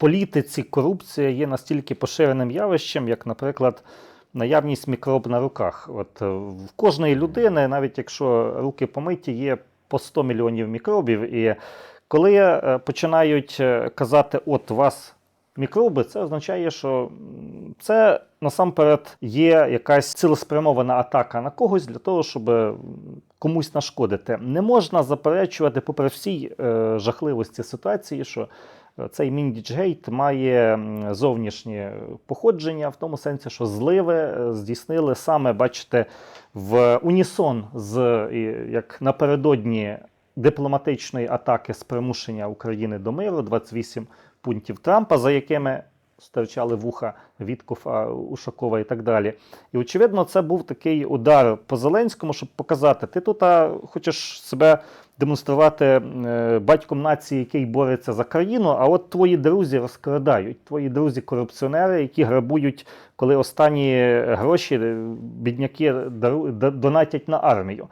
політиці корупція є настільки поширеним явищем, як, наприклад, наявність мікроб на руках. От е, в кожної людини, навіть якщо руки помиті, є по 100 мільйонів мікробів. І коли е, починають е, казати, от вас мікроби, це означає, що це насамперед є якась цілеспрямована атака на когось для того, щоб комусь нашкодити. Не можна заперечувати, попри всі е, жахливості ситуації, що цей Міндічгейт має зовнішнє походження в тому сенсі, що зливи е, здійснили саме, бачите, в унісон з як напередодні дипломатичної атаки з примушення України до миру 28 пунктів Трампа, за якими стирчали вуха Віткофа, Ушакова і так далі. І очевидно, це був такий удар по Зеленському, щоб показати, ти тут а, хочеш себе демонструвати е, батьком нації, який бореться за країну, а от твої друзі розкрадають, твої друзі корупціонери, які грабують, коли останні гроші е, бідняки донатять на армію.